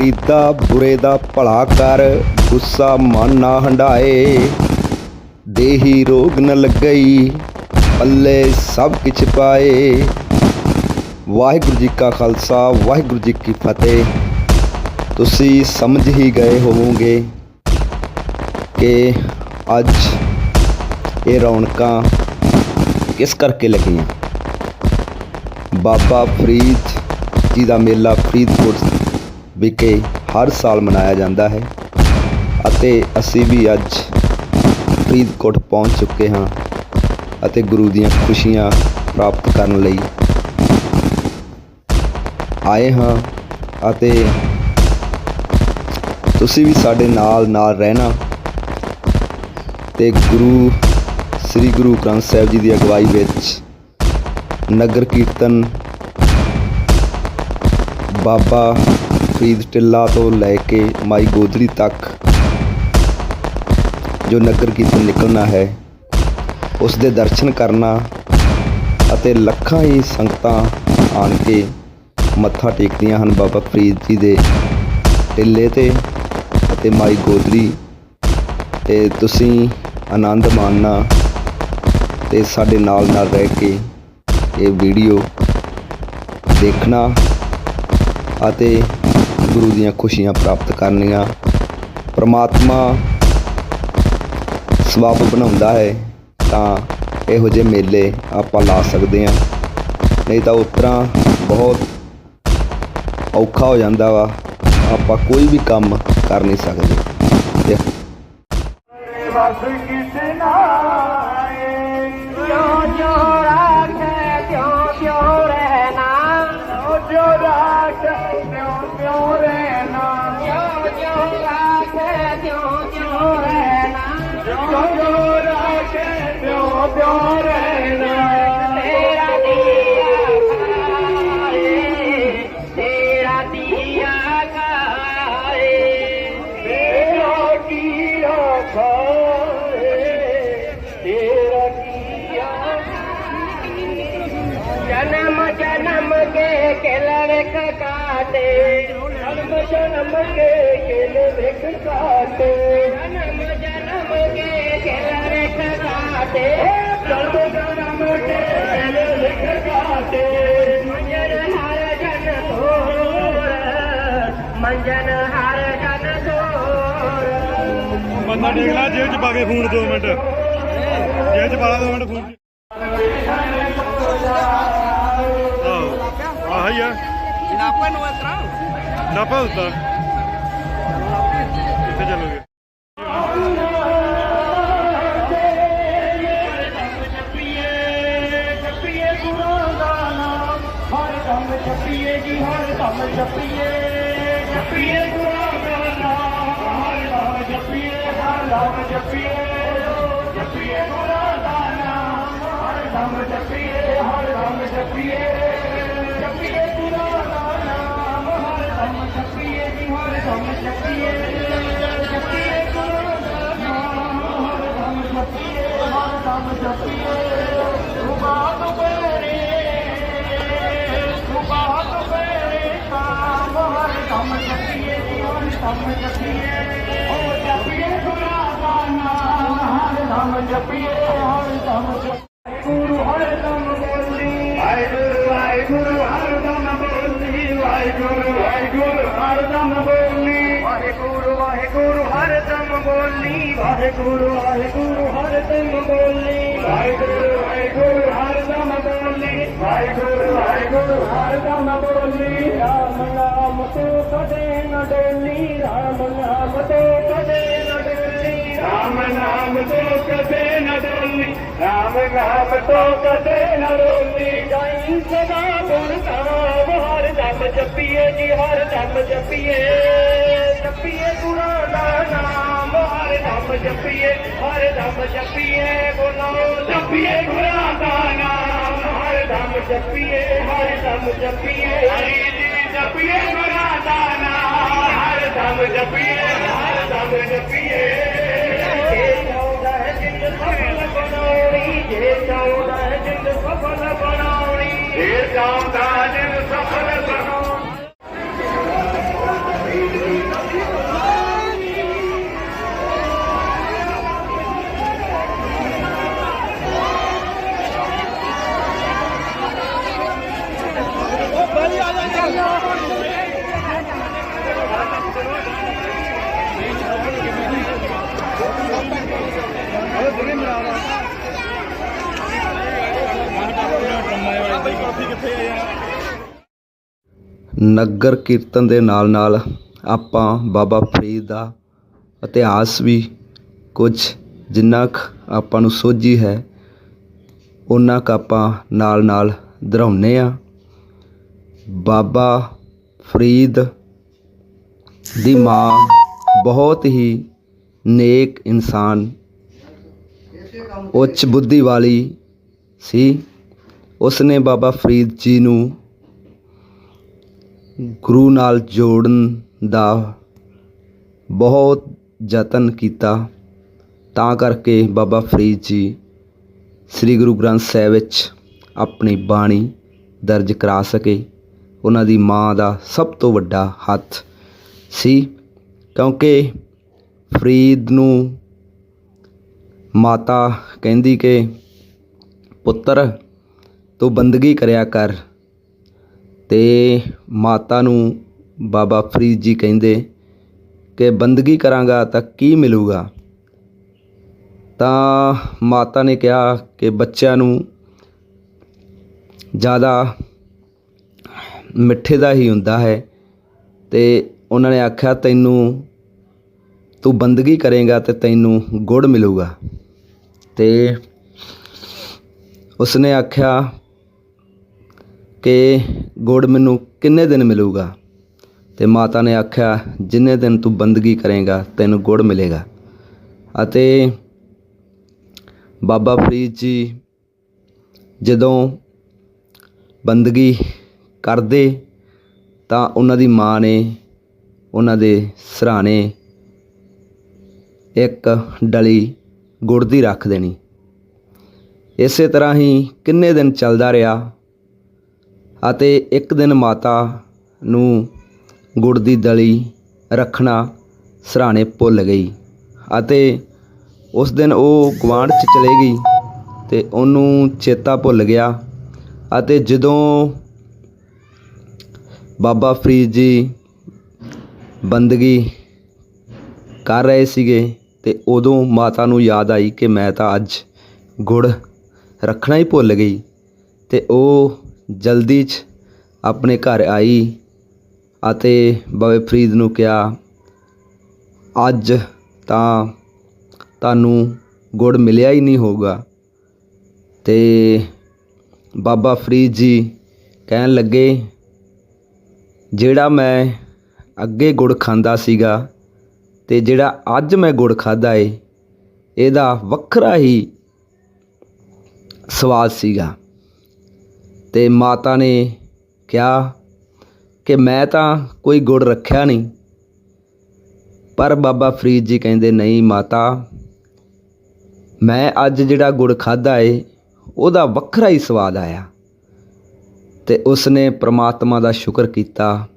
ਫਰੀਦਾ ਬੁਰੇ ਦਾ ਭਲਾ ਕਰ, ਗੁੱਸਾ ਮਨ ਨਾ ਹੰਡਾਏ ਦੇਹੀ ਰੋਗ ਨ ਲੱਗਈ, ਪੱਲੇ ਸਭ ਕਿਛ ਪਾਏ। ਵਾਹਿਗੁਰੂ ਜੀ ਕਾ ਖਾਲਸਾ, ਵਾਹਿਗੁਰੂ ਜੀ ਕੀ ਫਤਿਹ। ਤੁਸੀਂ ਸਮਝ ਹੀ ਗਏ ਹੋਵੋਗੇ ਕਿ ਅੱਜ ਇਹ ਰੌਣਕਾਂ ਕਿਸ ਕਰਕੇ ਲੱਗੀਆਂ? ਬਾਬਾ ਫਰੀਦ ਜੀ ਦਾ ਮੇਲਾ ਫਰੀਦਕੋਟ ਵਿਖੇ ਹਰ ਸਾਲ ਮਨਾਇਆ ਜਾਂਦਾ ਹੈ ਅਤੇ ਅਸੀਂ ਵੀ ਅੱਜ ਫਰੀਦਕੋਟ ਪਹੁੰਚ ਚੁੱਕੇ ਹਾਂ ਅਤੇ ਗੁਰੂ ਦੀਆਂ ਖੁਸ਼ੀਆਂ ਪ੍ਰਾਪਤ ਕਰਨ ਲਈ ਆਏ ਹਾਂ ਅਤੇ ਤੁਸੀਂ ਵੀ ਸਾਡੇ ਨਾਲ ਨਾਲ ਰਹਿਣਾ ਤੇ ਗੁਰੂ, ਸ੍ਰੀ ਗੁਰੂ ਗ੍ਰੰਥ ਸਾਹਿਬ ਜੀ ਦੀ ਅਗਵਾਈ ਵਿੱਚ ਨਗਰ ਕੀਰਤਨ ਬਾਬਾ ਫਰੀਦ ਟਿੱਲਾ ਤੋਂ ਲੈ ਕੇ ਮਾਈ ਗੋਦੜੀ ਤੱਕ ਜੋ ਨਗਰ ਕੀਰਤਨ ਨਿਕਲਣਾ ਹੈ ਉਸ ਦੇ ਦਰਸ਼ਨ ਕਰਨਾ ਅਤੇ ਲੱਖਾਂ ਹੀ ਸੰਗਤਾਂ ਆਣ ਕੇ ਮੱਥਾ ਟੇਕਦੀਆਂ ਹਨ ਬਾਬਾ ਫਰੀਦ ਜੀ ਦੇ ਟਿੱਲੇ ਤੇ ਅਤੇ ਮਾਈ ਗੋਦੜੀ। ਤੇ ਤੁਸੀਂ ਆਨੰਦ ਮਾਣਨਾ ਤੇ ਸਾਡੇ ਨਾਲ ਨਾਲ ਰਹਿ ਕੇ ਇਹ ਵੀਡੀਓ ਦੇਖਣਾ ਅਤੇ ਗੁਰੂ ਦੀਆਂ ਖੁਸ਼ੀਆਂ ਪ੍ਰਾਪਤ ਕਰਨੀਆਂ। ਪ੍ਰਮਾਤਮਾ ਸਬਬ ਬਣਾਉਂਦਾ ਹੈ, ਤਾਂ ਇਹੋ ਜਿਹੇ ਮੇਲੇ ਆਪਾਂ ਲਾ ਸਕਦੇ ਹਾਂ। ਨਹੀਂ ਤਾਂ ਉਤਰਾ ਬਹੁਤ ਔਖਾ ਹੋ ਜਾਂਦਾ ਵਾ, ਆਪਾਂ ਕੋਈ ਵੀ ਕੰਮ ਕਰ ਨਹੀਂ ਸਕਦੇ। ਤੇ ਕਿਸੇ ਨਾਏ ਕੇ ਕਿਲ ਵਿਖ ਕਾਟੇ ਜਨਮ ਜਨਮ ਕੇ ਕਿਲੜਕ ਕਾਟੇ ਜਨਮ ਜਨਮ ਕੇ ਕਿਲ ਵਿਖ ਕਾਟੇ ਮੰਜਨ ਹਰ ਜਨ ਤੋਰ ਮੰਜਨ ਹਰ ਜਨ ਤੋਰ। ਬੰਦਾ ਦੇਖ ਲੈ ਜੇਬ ਚ ਪਾ ਕੇ ਫੋਨ 2 ਮਿੰਟ। ਜੇਬ ਚ ਪਾ ਲਾ 2 ਮਿੰਟ ਫੋਨ। ਆਹ। ਆਹ ਹੀ ਆ Kenapa nu terang? ਨਾਪਾ ਦਿੱਤਾ। ਜਪੀਏ ਜਪੀਏ ਗੁਰਾਂ ਦਾ ਨਾਮ, ਹਰ ਦਮ ਜਪੀਏ, ਹਰ ਦਮ ਜਪੀਏ ਜਪੀਏ ਗੁਰਾਂ ਦਾ ਨਾਮ, ਹਰ ਦਮ ਜਪੀਏ, ਹਰ ਦਮ ਜਪੀਏ ਜਪੀਏ ਗੁਰਾਂ ਦਾ ਨਾਮ, ਹਰ ਦਮ ਜਪੀਏ ਜੀ ਹਰ ਦਮ ਜਪੀਏ ਜਪੀਏ ਗੁਰਾਂ ਦਾ ਨਾਮ, ਹਰ ਦਮ ਜਪੀਏ, ਹਰ ਦਮ ਜਪੀਏ। ਜੀ ਜਪੀਏ ਓ ਜਪੀਏ ਗੁਰਾਂ ਦਾ ਨਾਮ ਹਰ ਦਮ ਜਪੀਏ, ਹਰ ਦਮ ਜਪੀਏ। ਗੁਰੂ ਹਰ ਦਮ ਬੋਲੀ। ਵਾਹਿਗੁਰੂ ਵਾਹਿਗੁਰੂ, ਹਰ ਦਮ ਬੋਲੀ। ਵਾਹਿਗੁਰੂ ਵਾਹਿਗੁਰੂ, ਹਰ ਦਮ ਬੋਲੀ। ਵਾਹਿਗੁਰੂ ਵਾਹਿਗੁਰੂ, ਹਰ ਦਮ ਬੋਲੀ। ਵਾਹਿਗੁਰੂ ਵਾਹਿਗੁਰੂ, ਹਰ ਦਮ ਬੋਲੀ। ਵਾਹਿਗੁਰੂ ਵਾਹਿਗੁਰੂ, ਹਰ ਦਮ ਬੋਲੀ। ਵਾਹਿਗੁਰੂ ਵਾਹਿਗੁਰੂ, ਹਰ ਦਮ ਬੋਲੀ। ਰਾਮ ਨਾਮ ਤੋਂ ਕਦੇ ਨ ਡੋਲੀ। ਰਾਮ ਨਾਮ ਤੋਂ ਕਦੇ ਨ ਡੋਲੀ। ਰਾਮ ਨਾਮ ਤੋਂ ਕਦੇ ਨ ਡੋਲੀ। ਰਾਮ ਨਾਮ ਤੋਂ ਕਦੇ ਨ ਡੋਲੀ। ਜਾਈ ਸਦਾ ਗੁਣ ਗਾਵ, ਹਰ ਦਮ ਜਪੀਏ ਜੀ, ਹਰ ਦਮ ਜਪੀਏ। पिये बुरा नाम हर दम जपिए हर दम जपिए बोलो जपिए बुरा नाम हर दम जपिए हर दम जपिए हर जपिए मुरादान हर दम जपिए हर दम जपिए। सफल बनोड़ी सफल बनोड़ी ਨਗਰ ਕੀਰਤਨ ਦੇ ਨਾਲ ਨਾਲ ਆਪਾਂ ਬਾਬਾ ਫਰੀਦ ਦਾ ਇਤਿਹਾਸ ਵੀ ਕੁਝ ਜਿੰਨਾ ਕੁ ਆਪਾਂ ਨੂੰ ਸੋਝੀ ਹੈ ਉਹਨਾਂ ਕੁ ਆਪਾਂ ਨਾਲ ਨਾਲ ਦੁਹਰਾਉਂਦੇ ਆ ਬਾਬਾ ਫਰੀਦ ਦੀ ਮਾਂ ਬਹੁਤ ਹੀ ਨੇਕ ਇਨਸਾਨ, ਉੱਚ ਬੁੱਧੀ ਵਾਲੀ ਸੀ। ਉਸ ਨੇ ਬਾਬਾ ਫਰੀਦ ਜੀ ਨੂੰ ਗੁਰੂ ਨਾਲ ਜੋੜਨ ਦਾ ਬਹੁਤ ਯਤਨ ਕੀਤਾ। ਤਾਂ ਕਰਕੇ ਬਾਬਾ ਫਰੀਦ ਜੀ ਸ੍ਰੀ ਗੁਰੂ ਗ੍ਰੰਥ ਸਾਹਿਬ ਵਿੱਚ ਆਪਣੀ ਬਾਣੀ ਦਰਜ ਕਰਾ ਸਕੇ। ਉਹਨਾਂ ਦੀ ਮਾਂ ਦਾ ਸਭ ਤੋਂ ਵੱਡਾ ਹੱਥ ਸੀ, ਕਿਉਂਕਿ ਫਰੀਦ ਨੂੰ ਮਾਤਾ ਕਹਿੰਦੀ ਕਿ ਪੁੱਤਰ ਤੂੰ ਬੰਦਗੀ ਕਰਿਆ ਕਰ। ਤੇ ਮਾਤਾ ਨੂੰ ਬਾਬਾ ਫਰੀਦ ਜੀ ਕਹਿੰਦੇ ਕਿ ਬੰਦਗੀ ਕਰਾਂਗਾ ਤਾਂ ਕੀ ਮਿਲੂਗਾ? ਤਾਂ ਮਾਤਾ ਨੇ ਕਿਹਾ ਕਿ ਬੱਚਿਆਂ ਨੂੰ ਜ਼ਿਆਦਾ ਮਿੱਠੇ ਦਾ ਹੀ ਹੁੰਦਾ ਹੈ। ਤੇ ਉਹਨਾਂ ਨੇ ਆਖਿਆ, ਤੈਨੂੰ ਤੂੰ ਬੰਦਗੀ ਕਰੇਗਾ ਤੇ ਤੈਨੂੰ ਗੁੜ ਮਿਲੂਗਾ। ਤੇ ਉਸਨੇ ਆਖਿਆ ਕਿ ਗੁੜ ਮੈਨੂੰ ਕਿੰਨੇ ਦਿਨ ਮਿਲੇਗਾ? ਅਤੇ ਮਾਤਾ ਨੇ ਆਖਿਆ, ਜਿੰਨੇ ਦਿਨ ਤੂੰ ਬੰਦਗੀ ਕਰੇਗਾ, ਤੈਨੂੰ ਗੁੜ ਮਿਲੇਗਾ। ਅਤੇ ਬਾਬਾ ਫਰੀਦ ਜੀ ਜਦੋਂ ਬੰਦਗੀ ਕਰਦੇ, ਤਾਂ ਉਹਨਾਂ ਦੀ ਮਾਂ ਨੇ, ਉਹਨਾਂ ਦੇ ਸਰਾਣੇ ਇੱਕ ਡਲੀ ਗੁੜ ਦੀ ਰੱਖ ਦੇਣੀ। ਇਸੇ ਤਰ੍ਹਾਂ ਹੀ ਕਿੰਨੇ ਦਿਨ ਚੱਲਦਾ ਰਿਹਾ ਅਤੇ ਇੱਕ ਦਿਨ ਮਾਤਾ ਨੂੰ ਗੁੜ ਦੀ ਦਲੀ ਰੱਖਣਾ ਸਰਾਣੇ ਭੁੱਲ ਗਈ ਅਤੇ ਉਸ ਦਿਨ ਉਹ ਗੁਆਂਢ 'ਚ ਚਲੇ ਗਈ ਤੇ ਉਹਨੂੰ ਚੇਤਾ ਭੁੱਲ ਗਿਆ ਅਤੇ ਜਦੋਂ ਬਾਬਾ ਫਰੀਦ ਜੀ ਬੰਦਗੀ ਕਰ ਰਹੇ ਸੀਗੇ ਤੇ ਉਦੋਂ ਮਾਤਾ ਨੂੰ ਯਾਦ ਆਈ ਕਿ ਮੈਂ ਤਾਂ ਅੱਜ ਗੁੜ ਰੱਖਣਾ ਹੀ ਭੁੱਲ ਗਈ ਤੇ ਉਹ ਜਲਦੀ 'ਚ ਆਪਣੇ ਘਰ ਆਈ ਅਤੇ ਬਾਬੇ ਫਰੀਦ ਨੂੰ ਕਿਹਾ, ਅੱਜ ਤਾਂ ਤੁਹਾਨੂੰ ਗੁੜ ਮਿਲਿਆ ਹੀ ਨਹੀਂ ਹੋਊਗਾ। ਤੇ ਬਾਬਾ ਫਰੀਦ ਜੀ ਕਹਿਣ ਲੱਗੇ, ਜਿਹੜਾ ਮੈਂ ਅੱਗੇ ਗੁੜ ਖਾਂਦਾ ਸੀਗਾ ਤੇ ਜਿਹੜਾ ਅੱਜ ਮੈਂ ਗੁੜ ਖਾਦਾ ਏ, ਇਹਦਾ ਵੱਖਰਾ ਹੀ ਸਵਾਦ ਸੀਗਾ। ਤੇ ਮਾਤਾ ਨੇ ਕਿਹਾ ਕਿ ਮੈਂ ਤਾਂ ਕੋਈ ਗੁੜ ਰੱਖਿਆ ਨਹੀਂ। ਪਰ ਬਾਬਾ ਫਰੀਦ ਜੀ ਕਹਿੰਦੇ, ਨਹੀਂ ਮਾਤਾ, ਮੈਂ ਅੱਜ ਜਿਹੜਾ ਗੁੜ ਖਾਧਾ ਏ, ਉਹਦਾ ਵੱਖਰਾ ਹੀ ਸਵਾਦ ਆਇਆ। ਤੇ ਉਸਨੇ ਪ੍ਰਮਾਤਮਾ ਦਾ ਸ਼ੁਕਰ ਕੀਤਾ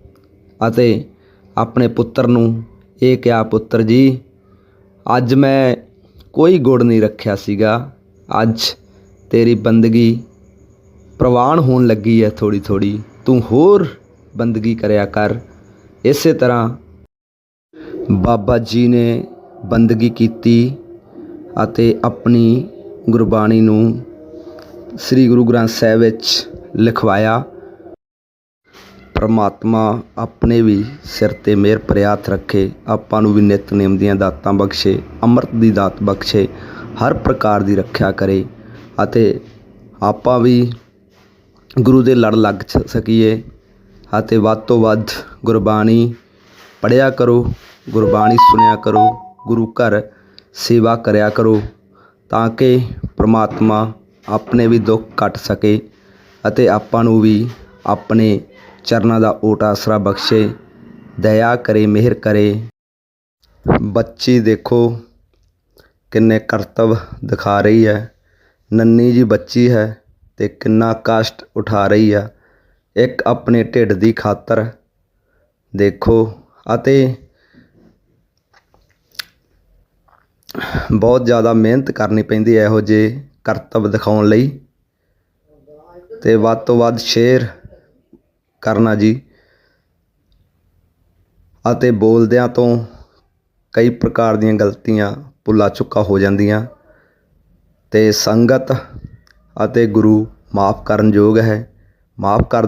ਅਤੇ ਆਪਣੇ ਪੁੱਤਰ ਨੂੰ ਇਹ ਕਿਹਾ, ਪੁੱਤਰ ਜੀ, ਅੱਜ ਮੈਂ ਕੋਈ ਗੁੜ ਨਹੀਂ ਰੱਖਿਆ ਸੀਗਾ। ਅੱਜ ਤੇਰੀ ਬੰਦਗੀ ਪ੍ਰਵਾਨ ਹੋਣ ਲੱਗੀ ਹੈ ਥੋੜੀ ਥੋੜੀ ਤੂੰ ਹੋਰ ਬੰਦਗੀ ਕਰਿਆ ਕਰ। ਇਸੇ ਤਰ੍ਹਾਂ ਬਾਬਾ ਜੀ ਨੇ ਬੰਦਗੀ ਕੀਤੀ ਅਤੇ ਆਪਣੀ ਗੁਰਬਾਣੀ ਨੂੰ ਸ੍ਰੀ ਗੁਰੂ ਗ੍ਰੰਥ ਸਾਹਿਬ ਵਿੱਚ ਲਿਖਵਾਇਆ। ਪਰਮਾਤਮਾ ਆਪਣੇ ਵੀ ਸਿਰ ਤੇ ਮਿਹਰ ਭਰਿਆ ਰੱਖੇ। ਆਪਾਂ ਨੂੰ ਵੀ ਨਿਤਨੇਮ ਦੀਆਂ ਦਾਤਾਂ ਬਖਸ਼ੇ, ਅੰਮ੍ਰਿਤ ਦੀ ਦਾਤ ਬਖਸ਼ੇ, ਹਰ ਪ੍ਰਕਾਰ ਦੀ ਰੱਖਿਆ ਕਰੇ ਅਤੇ ਆਪਾਂ ਵੀ ਗੁਰੂ ਦੇ ਲੜ ਲੱਗ ਸਕੀਏ ਅਤੇ ਵੱਧ ਤੋਂ ਵੱਧ ਗੁਰਬਾਣੀ ਪੜ੍ਹਿਆ ਕਰੋ, ਗੁਰਬਾਣੀ ਸੁਣਿਆ ਕਰੋ, ਗੁਰੂ ਘਰ ਸੇਵਾ ਕਰਿਆ ਕਰੋ ਤਾਂ ਕਿ ਪਰਮਾਤਮਾ ਆਪਣੇ ਵੀ ਦੁੱਖ ਕੱਟ ਸਕੇ ਅਤੇ ਆਪਾਂ ਨੂੰ ਵੀ ਆਪਣੇ ਚਰਨਾਂ ਦਾ ਓਟ ਆਸਰਾ ਬਖਸ਼ੇ, ਦਇਆ ਕਰੇ, ਮਿਹਰ ਕਰੇ। ਬੱਚੀ ਦੇਖੋ ਕਿੰਨੇ ਕਰਤੱਵ ਦਿਖਾ ਰਹੀ ਹੈ। ਨੰਨੀ ਜੀ ਬੱਚੀ ਹੈ। ਅਤੇ ਕਿੰਨਾ ਕਸ਼ਟ ਉਠਾ ਰਹੀ ਆ। ਇੱਕ ਆਪਣੇ ਢਿੱਡ ਦੀ ਖਾਤਰ ਦੇਖੋ ਅਤੇ ਬਹੁਤ ਜ਼ਿਆਦਾ ਮਿਹਨਤ ਕਰਨੀ ਪੈਂਦੀ ਹੈ ਇਹੋ ਜਿਹੇ ਕਰਤੱਵ ਦਿਖਾਉਣ ਲਈ। ਅਤੇ ਵੱਧ ਤੋਂ ਵੱਧ ਸ਼ੇਅਰ ਕਰਨਾ ਜੀ। ਅਤੇ ਬੋਲਦਿਆਂ ਤੋਂ ਕਈ ਪ੍ਰਕਾਰ ਦੀਆਂ ਗਲਤੀਆਂ ਭੁੱਲਾ ਚੁੱਕਾ ਹੋ ਜਾਂਦੀਆਂ। ਅਤੇ ਸੰਗਤ ਅਤੇ ਗੁਰੂ ਮਾਫ ਕਰਨ ਯੋਗ ਹੈ। ਮਾਫ ਕਰ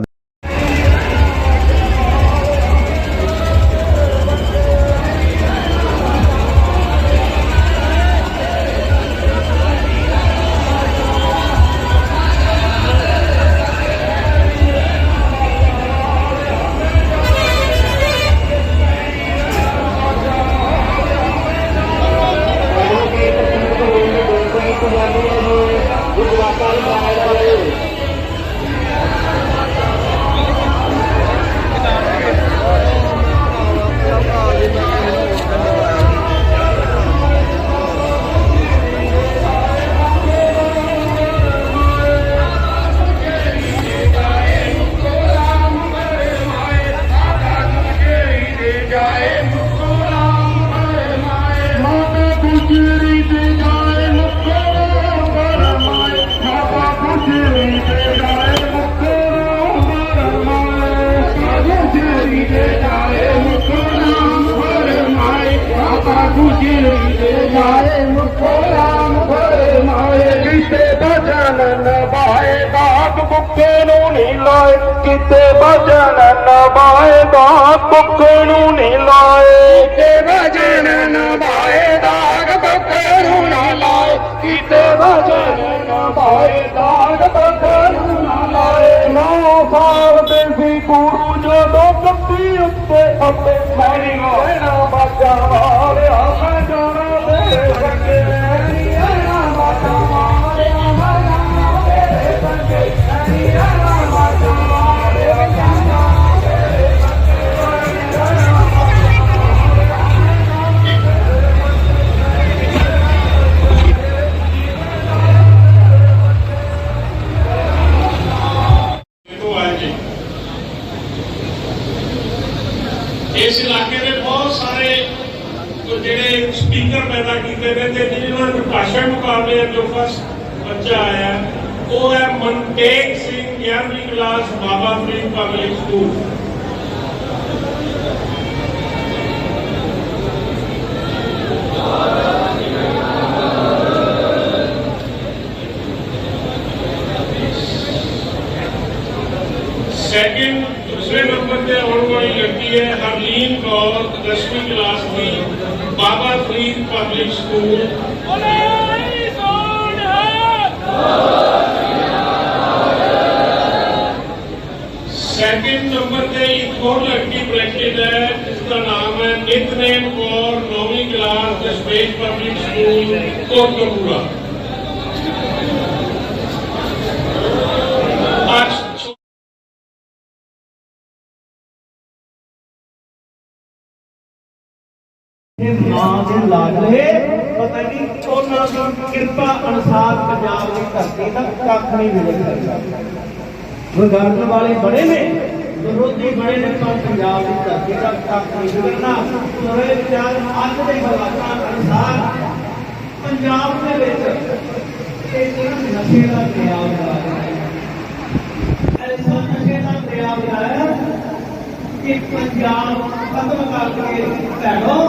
ਕਿਤੇ ਵਜਨ ਨਵਾਏ ਦਾ ਕੁੱਖ ਨੂੰ ਨਹੀਂ ਲਾਏ। ਕਿਤੇ ਵਜਨ ਨਵਾਏ ਦਾਗ ਕੁੱਖ ਨੂੰ ਨਾ ਲਾਏ। ਕਿਤੇ ਵਜਨ ਨਵਾਏ ਦਾਗ ਕੁੱਖ ਨੂੰ ਨਾ ਲਾਏ। ਨੌ ਸਾਲ ਦੇ ਸੀ ਗੁਰੂ ਜਦੋਂ ਕੱਤੀ ਉੱਤੇ ਅੱਪੇ ਮੈਰੀ ਰਹਿਣਾ ਬਾਜਾ ਪਬਲਿਕ ਸਕੂਲ ਸੈਕਿੰਡ ਨੰਬਰ ਤੇ ਇੱਕ ਹੋਰ ਲੜਕੀ ਬ੍ਰੈਕਟਡ ਹੈ ਜਿਸ ਦਾ ਨਾਮ ਹੈ Nitnem Kaur 9ਵੀਂ class Dashmesh public school Kotkapura ਅੱਜ ਮਾਂ ਦੇ ਲਾਡਲੇ ਪਤਾ ਨਹੀਂ ਉਹਨਾਂ ਦੀ ਕਿਰਪਾ ਅਨੁਸਾਰ ਪੰਜਾਬ ਦੀ ਧਰਤੀ ਦਾ ਕੱਖ ਨਹੀਂ ਮਿਲ ਸਕਦਾ ਵਿਗੜਨ ਵਾਲੇ ਬੜੇ ਨੇ, ਵਿਰੋਧੀ ਬੜੇ ਨੇ, ਪਰ ਪੰਜਾਬ ਦੀ ਧਰਤੀ ਦਾ ਕੱਖ ਨਹੀਂ ਵਿਗੜਨਾ ਸੋਰੇ ਵਿਚਾਰ ਅੱਜ ਦੇ ਹਾਲਾਤਾਂ ਅਨੁਸਾਰ ਪੰਜਾਬ ਦੇ ਵਿੱਚ ਇਹ ਜਿਹੜਾ ਨਸ਼ੇ ਦਾ ਦਰਿਆ ਵਗਾ ਰਿਹਾ ਐਸਾ ਨਸ਼ੇ ਦਾ ਦਰਿਆ ਵਗਾ ਰਿਹਾ ਕਿ ਪੰਜਾਬ ਖਤਮ ਕਰਕੇ ਭੈਣੋ